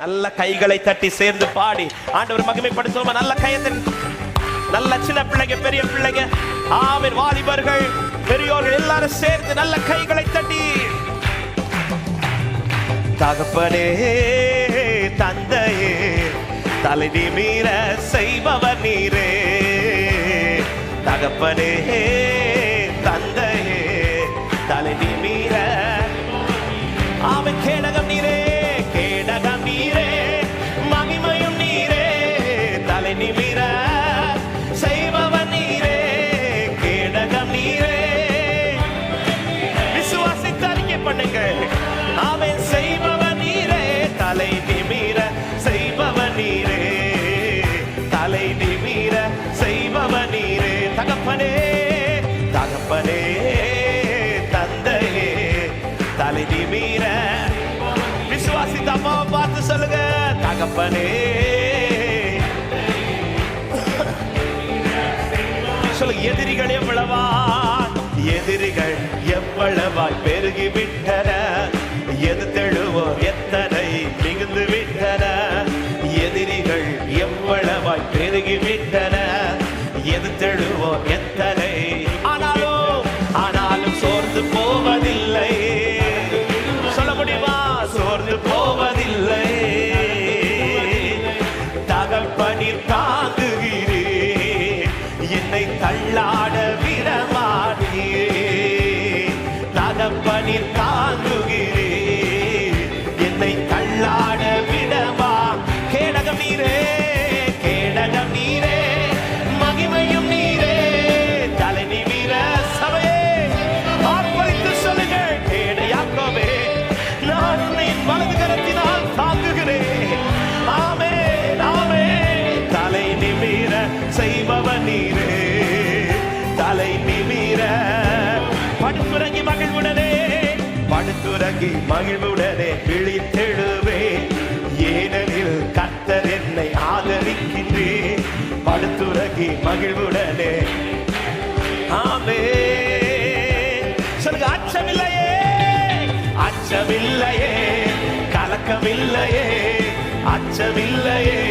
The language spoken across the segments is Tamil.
நல்ல கைகளை தட்டி சேர்ந்து பாடி. ஆண்டவர் மகிமைப்படுத்துவோமா நல்ல கையத்தை நல்ல சின்ன பிள்ளைங்க பெரிய பிள்ளைங்க ஆவின் வாலிபர்கள் பெரியோர்கள் எல்லாரும் சேர்ந்து நல்ல கைகளை தட்டி. தகப்பனே தந்தையே தலைவி மீற செய்பவர் நீரே. தகப்பனே தந்தையே தலைவி மீற அவன் கேடகம் தலை மீற. விசுவாசித்த அம்மாவை பார்த்து சொல்லுங்க தகப்பனே. சொல்லுங்க எதிரிகள் எவ்வளவா எதிரிகள் எவ்வளவாய் பெருகி விட்டன எது தெழுவோ எத்தனை மிகுந்து விட்டன? எதிரிகள் எவ்வளவாய் பெருகி விட்டன எது தெழுவோ எத்தனை உறங்கி மகிழ்வுடனே விழித்தெழுவே ஏனெனில் கத்தர் என்னை ஆதரிக்கின்றேன். படுத்துறகி மகிழ்வுடனே. ஆமே சொல்லுங்க அச்சமில்லையே. அச்சமில்லையே. கலக்கமில்லையே. அச்சமில்லையே.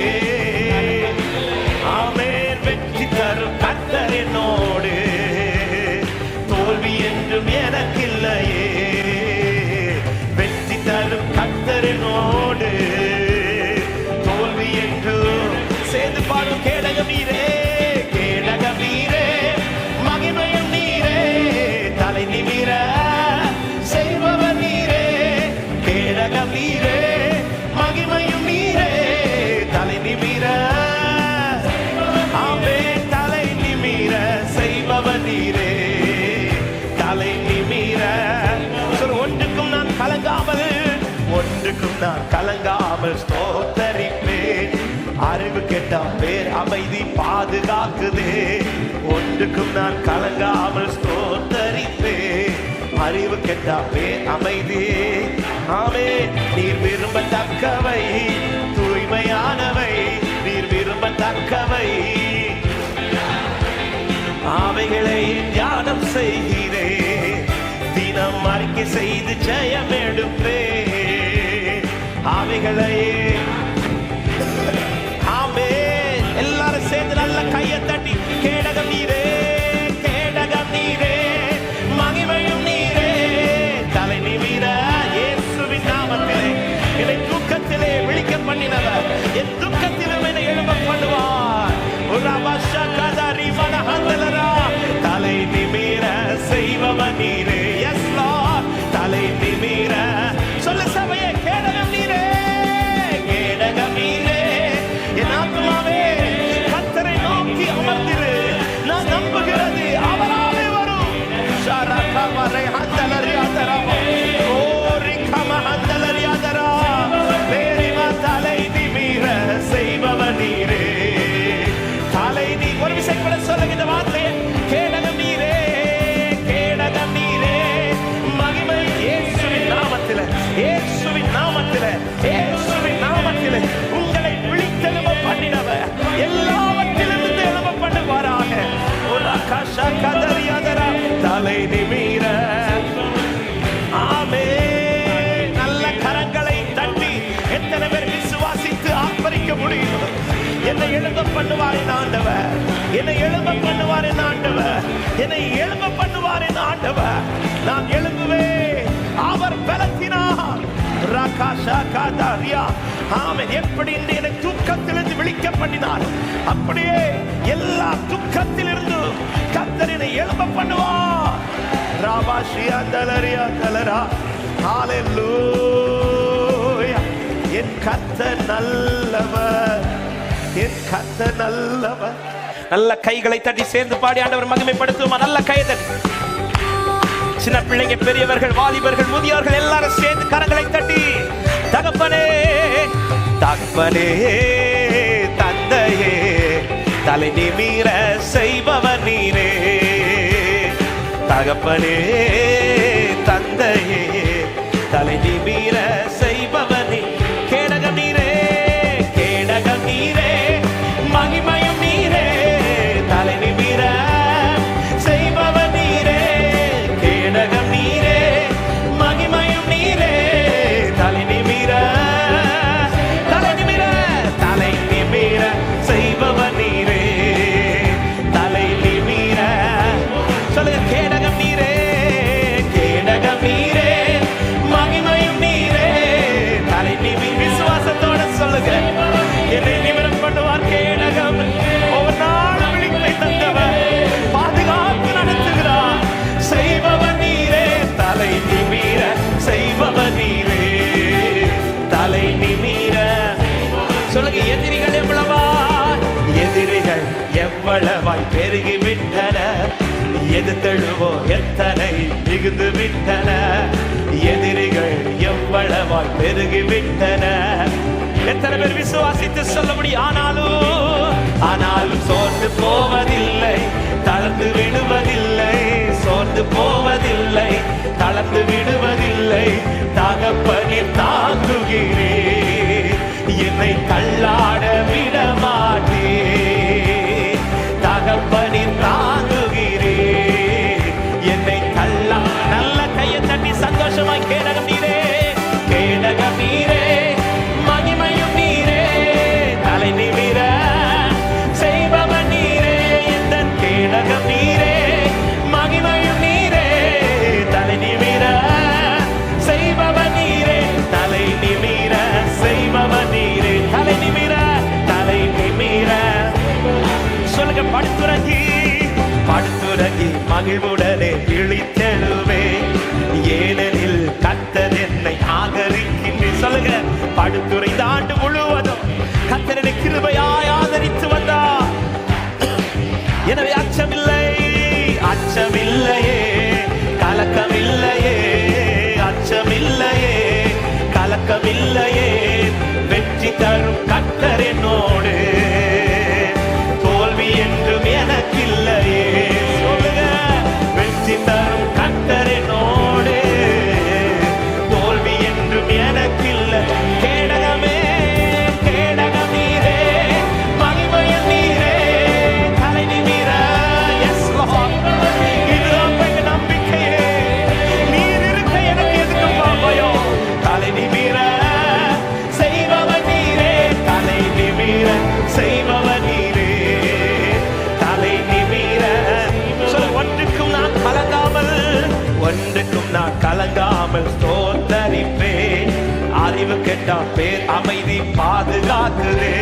ஆமென். வெற்றி தரும் கர்த்தர் என்னோடு. தோல்வி என்றும் எனக்கில்லையே. கர்த்தர் தோல்வி என்று சேர்ந்து பாடும் கேடகம் நீரே. அறிவு கெட்டா பேர் அமைதி பாதுகாக்குதே. ஒன்றுக்கும் நான் கலங்காமல் ஸ்தோத்தரிப்பேன் அறிவு கெட்டா பேர் அமைதி ஆமே நீர் விரும்பத்தக்கவை. தூய்மையானவை. நீர் விரும்பத்தக்கவை. அவைகளை தியானம் செய்கிறே. தினம் அறிக்கை செய்து ஜெயம் எடுப்பே அவைகளையே நல்ல கையை தட்டி கேடக நீரே. பண்ணுவார் என் ஆண்டவர். என்னை எழும்ப பண்ணுவார் என் ஆண்டவர். நான் எழும்புவேன். அவர் பலத்தினார் ராகாஷா காதாரியா ஆமென். எப்படி இன்று என்னை தூக்கத்திலிருந்து விழிக்க பண்ணினார் அப்படியே எல்லா துக்கத்திலிருந்து கத்தரினை என்னை எழும்ப பண்ணுவார். ராபாஷியா தலரியா தலரா. ஹalleluya. என் கத்த நல்லவர். என் கத்த நல்லவர். நல்ல கைகளை தட்டி சேர்ந்து பாடி ஆண்டவர் மகிமைப்படுத்துவோமா நல்ல கையை தட்டி. சின்ன பிள்ளைங்க பெரியவர்கள் வாலிபர்கள் முதியோர்கள் எல்லாரும் சேர்ந்து கரங்களை தட்டி தகப்பனே தகப்பனே தந்தையே தலை நிமீர செய்பவர் நீரே. தகப்பனே தந்தையே பெருகி விட்டன. எதிர்த்தழுவோ எத்தனை மிகுந்து விட்டன. எதிரிகள் எவ்வளவாய் பெருகி விட்டன. எத்தனை பேர் விசுவாசித்து சொல்ல முடியும் ஆனாலும் ஆனாலும் சோர்ந்து போவதில்லை. தளர்ந்து விடுவதில்லை. சோர்ந்து போவதில்லை. தளர்ந்து விடுவதில்லை. தகம் மகிழ்வுடனே விழித்தெழுவே. ஏனெனில் கத்தர் என்னை ஆதரிக்கின்றேன் சொல்லுங்க படுத்துறைந்த ஆண்டு முழுவதும் கத்தரனை கிருபையாய் ஆதரித்து வந்தார். எனவே அச்சமில்லை அச்சமில்லையே கலக்கமில்லையே அச்சமில்லையே கலக்கமில்லை. கலங்காமல் தோத்தரிப்பேன் அறிவு கெட்டா பேர் அமைதி பாதுகாக்குதே.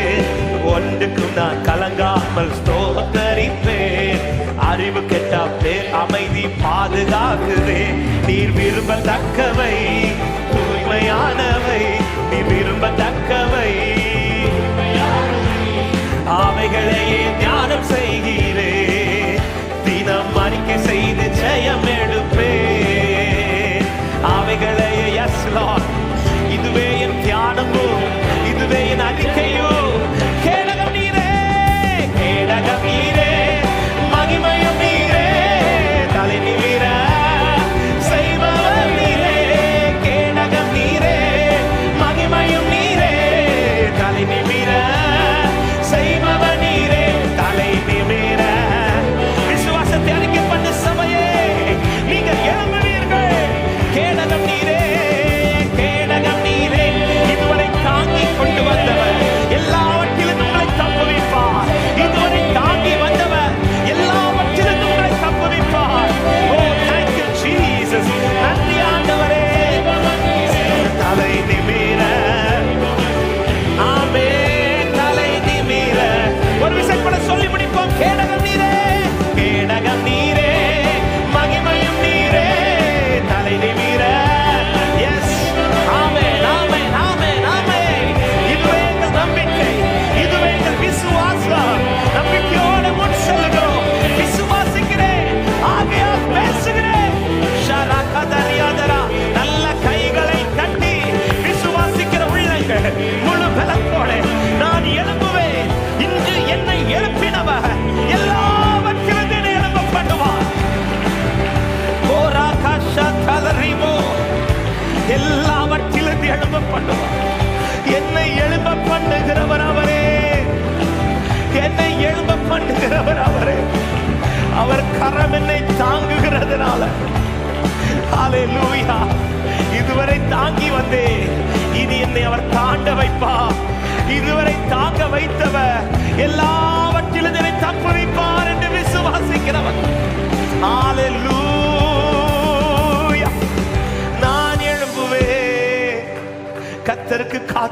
ஒன்றுக்கும் நான் கலங்காமல் ஸ்தோத்தரிப்பேன் அறிவு கெட்டா பேர் அமைதி பாதுகாக்குதே. நீர் விரும்பத்தக்கவை தூய்மையானவை. நீ விரும்பத்தக்கவை அவைகளையே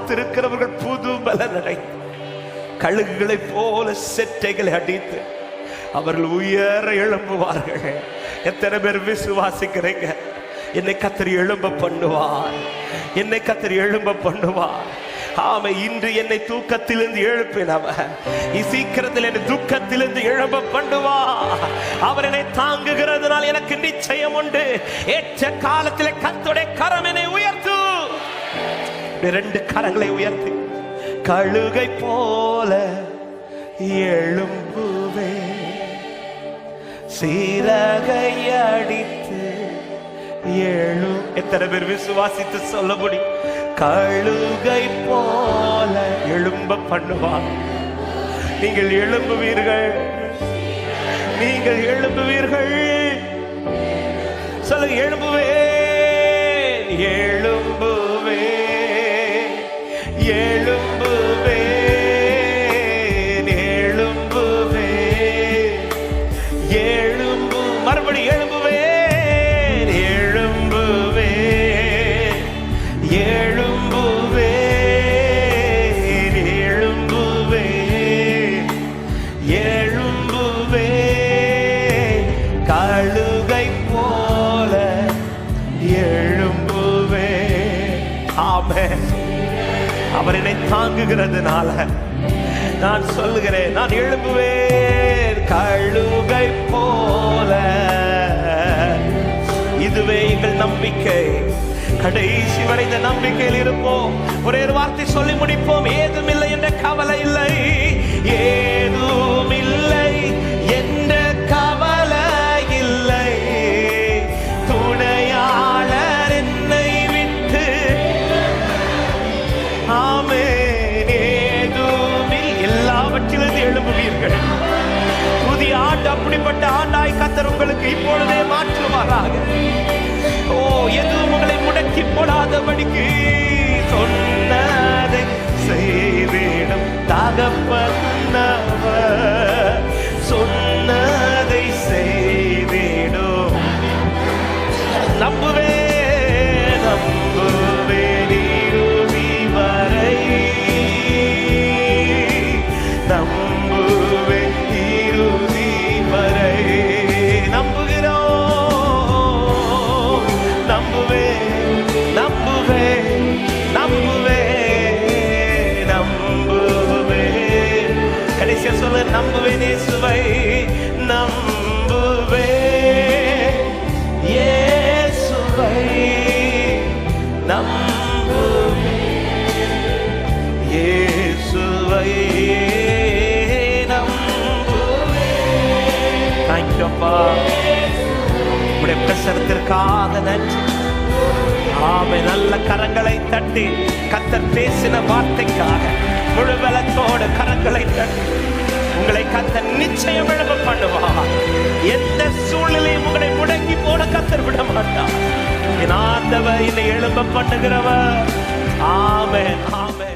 காத்திருக்கிறவர்கள் புது பலனடை. கழுகுகளை போல செட்டைகளை அடித்து அவர்கள் உயர எழும்புவார்கள். எத்தனை பேர் விசுவாசிக்கிறீங்க? என்னை கத்திரி எழும்ப பண்ணுவார். என்னை கத்திரி எழும்ப பண்ணுவார். ஆமை இன்று என்னை தூக்கத்திலிருந்து எழுப்பினவர். சீக்கிரத்தில் என்னை துக்கத்திலிருந்து எழும்ப பண்ணுவா அவர் என்னை தாங்குகிறதுனால் எனக்கு நிச்சயம் உண்டு. ஏற்ற காலத்தில் கத்துடைய கரம் என்னை உயர்த்து இரண்டு கரங்களை உயர்த்தி. கழுகை போல எழும்புவே. சீரகை அடித்து எழு எத்தனை பேர் விசுவாசித்து சொல்ல முடியும்? கழுகை போல எழும்ப பண்ணுவார் நீங்கள் எழும்புவீர்கள். நீங்கள் எழும்புவீர்கள். சொல்லுங்க எழும்புவே எழும் எழும்புவேன் தாங்குகிறதுனால நான் சொல்லுகிறேன் நான் எழும்புவேன் கழுகை போல. இதுவே எங்கள் நம்பிக்கை. கடைசி வரை இந்த நம்பிக்கையில் இருப்போம். ஒரே ஒரு வார்த்தை சொல்லி முடிப்போம். ஏதும் இல்லை என்ற கவலை இல்லை. ஏதும் இல்லை எல்லாவற்றிலிருந்து புதிய ஆண்டு அப்படிப்பட்ட ஆண்டாய் கத்தர் உங்களுக்கு இப்பொழுதே மாற்றுவாராக. ஓ எதுவும் உங்களை முடக்கி போடாதபடிக்கு சொன்னதை செய்வேடும் தகப்பன்னவர் சொன்ன இயேசுவை நம்புவே உடைய பிரசனத்திற்காக நன்றி ஆமை நல்ல கரங்களை தட்டி கத்தர் பேசின வார்த்தைக்காக முழு பலத்தோடு கரங்களை தட்டி உங்களை கத்தர் நிச்சயம் விளம்ப பண்ணுவார். எந்த சூழ்நிலையும் உங்களை முடங்கி போட கத்தர் விட மாட்டார் என் ஆண்டவர் என்னை எழும்ப பண்ணுகிறவர். ஆமே ஆமே